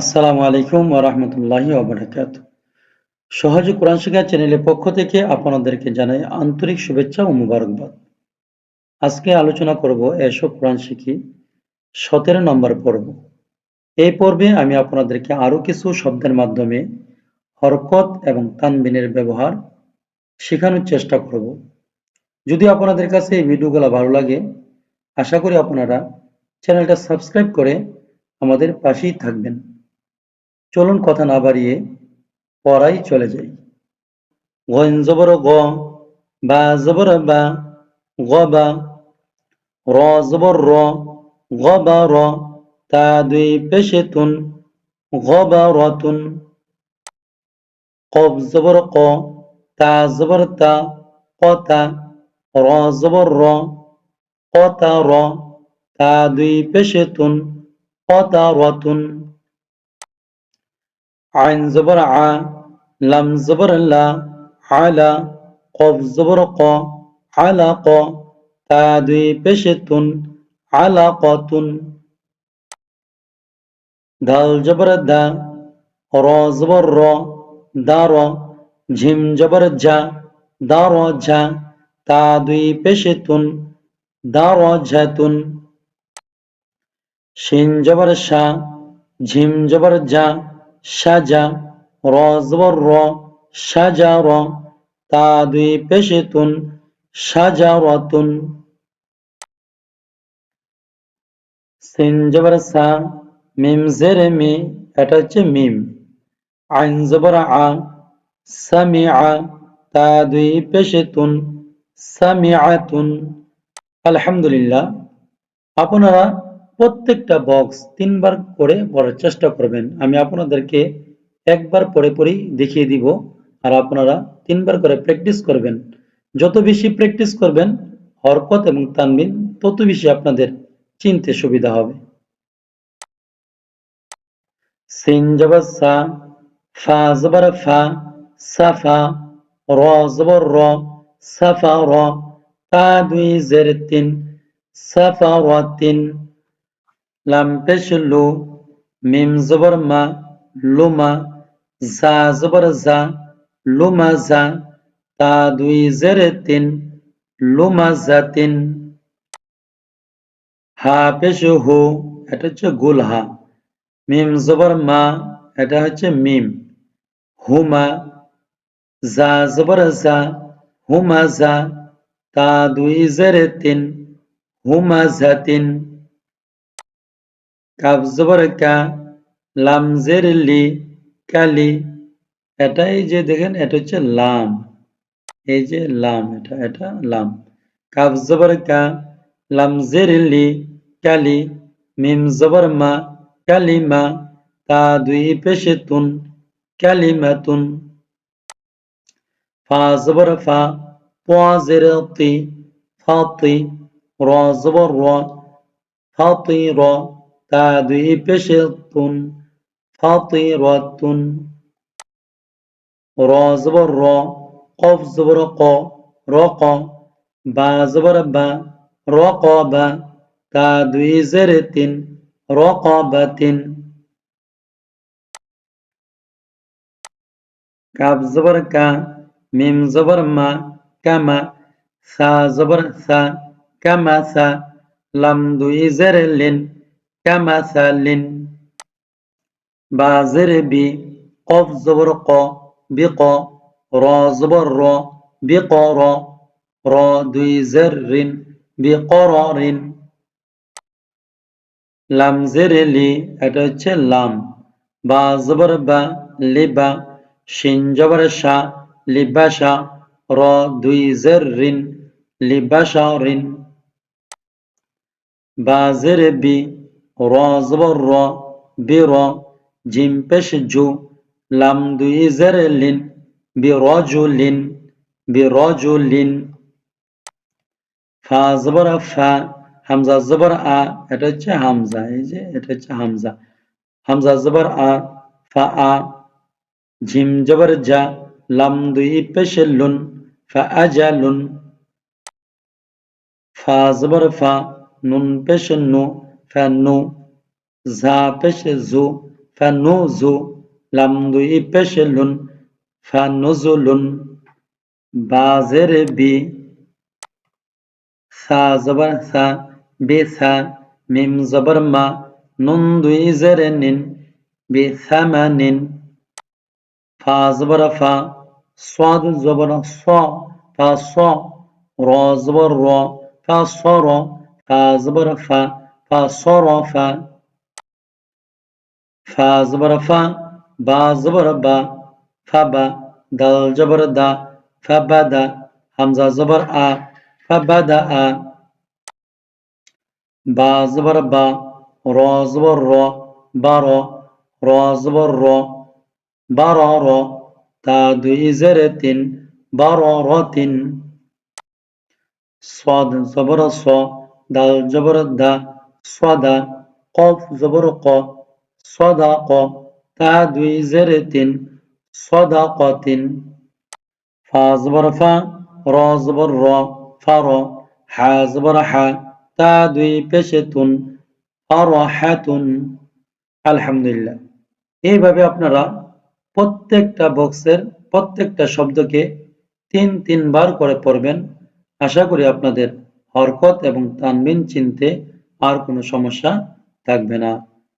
আসসালামু আলাইকুম ওয়া রাহমাতুল্লাহি ওয়া বারাকাতুহু। সহজে কোরআন শেখা চ্যানেলের পক্ষ থেকে আপনাদেরকে জানাই আন্তরিক শুভেচ্ছা ও মুবারকবাদ। আজকে আলোচনা করব এসব কোরআন শিখি সতেরো নম্বর পর্ব। এই পর্বে আমি আপনাদেরকে আরও কিছু শব্দের মাধ্যমে হরকত এবং তানবিনের ব্যবহার শেখানোর চেষ্টা করব। যদি আপনাদের কাছে এই ভিডিওগুলো ভালো লাগে, আশা করি আপনারা চ্যানেলটা সাবস্ক্রাইব করে আমাদের পাশেই থাকবেন। চলুন কথা না বাড়িয়ে পড়াই চলে যাই। গন জবর গ বা জবর বা গ বা র জবর র গ বা র, তা দুই পেশে তুন গ বা রতুন কব জবর ক, তা জবর তা কতা র জবর র কতা র, তা দুই পেশে তুন কতা রতুন আইন জবর আ, লাম জবর লা আলা কফ জবর ক আলা ক, তা দুই পেশে তুন আলা কতুন দাল জবর দা, র জবর র, দা র, ঝিম জবর ঝা দা র ঝা, তা দুই পেশে তুন, দা র ঝাতুন শিন জবর শা, ঝিম জবর যা সাজা র জবর র সাজা র, তা দুই পেশে তুন সাজা রতুন সিন জবর সা, মিম জের মি, এটা হচ্ছে মিম। আইন জবর আ, সামি আ, তা দুই পেশে তুন, সামি আতুন আলহামদুলিল্লাহ। আপনারা প্রত্যেকটা বক্স তিনবার করে পড়ার চেষ্টা করবেন। আমি আপনাদেরকে একবার পড়ে পড়েই দেখিয়ে দিব আর আপনারা তিনবার করে প্র্যাকটিস করবেন। যত বেশি প্র্যাকটিস করবেন, হরকত এবং তানবিন তত বেশি আপনাদের চিনতে সুবিধা হবে। সাফা র দুই জের তিন সাফা র তিন লাম পেশ লু মিম জবর মা লুমা জা জবর জা লুমা জা তা দুই জের তিন লুমা জা তিন হা পেশ হু এটা হচ্ছে গুল হা মিম জবর মা এটা হচ্ছে মিম হুমা জা জবর জা হুমা জা তা দুই জের তিন হুমা জা তিন কাফ জবর কা লাম জের লি কালি, এটাই যে দেখেন, এটা হচ্ছে লাম। এই যে লাম, এটা এটা লাম। কাফ জবর কা লাম জের লি কালি, মিম জবর মা কালিমা, তা দুই পেশে তুন, কালিমাতুন। ফা জবর ফা পোয়া জের তি ফাতি র জবর র ফাতি র। তা দুই পেশে তুন ফাতি রতুন র জবর র, কফ জবর ক রক বা জবর বা রক বা। তা দুই জের তিন রকবাতিন কাব জবর কা, মিম জবর মা, কামা। সা জবর সা কামা সা লাম দুই জের লিন কামা সা লিন বা বি কফ জবর ক বিক র জবর র বিক র র দুই জের রিন বিকর রিন লাম জের লি এটা হচ্ছে লাম বা জবর বা লিবা শিন জবর শা লিবাসা র দুই জের রিন লিবাসা রিন বা জের বি র জবর র বি র জিম পেশ জু লাম দুই জের লিন বি রজু লিন বি রজু লিন ফা জবর ফা হামজা জবর আ এটা হচ্ছে হামজা এই যে এটা হচ্ছে হামজা হামজা জবর আ ফা আ ঝিম জবর যা লাম দুই পেশে লুন ফা আজা লুন ফা জবর ফা নুন পেশে নু fennu za peşe zu fenuzu lamdu'i peşe lun fenuzulun bazere bi sa zabar sa bi sa mim zabar ma nun du'i zerenin bi thamanin fa zabar fa صاد زبر صا فصا را زبر را فصا را فزبر فا فصرف فا زبر فا با زبر با فبا دال جبر دا فبدا همزه زبر ا فبدا با زبر با را زبر را بارا را زبر را بارا را تا دوی زر تین بارا را تین صاد زبر صا دال جبر دا সদা কফ জবর ক সদা ক তা দুই জেরে তিন সদা ক তিন ফা জবর ফা র জবর র ফা র হা জবর হা তা দুই পেশে তুন আর হাতুন আলহামদুলিল্লাহ এইভাবে আপনারা প্রত্যেকটা বক্সের প্রত্যেকটা শব্দকে তিন, তিনবার করে পড়বেন। আশা করি আপনাদের হরকত এবং তানবিন চিনতে আর কোনো সমস্যা থাকবে না।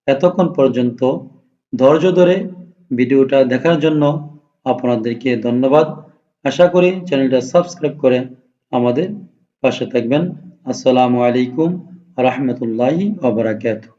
এতক্ষণ পর্যন্ত ধৈর্য ধরে ভিডিওটা দেখার জন্য আপনাদেরকে ধন্যবাদ। আশা করি চ্যানেলটা সাবস্ক্রাইব করে আমাদের পাশে থাকবেন। আসসালামু আলাইকুম রহমতুল্লাহি ওবরাকাতুহ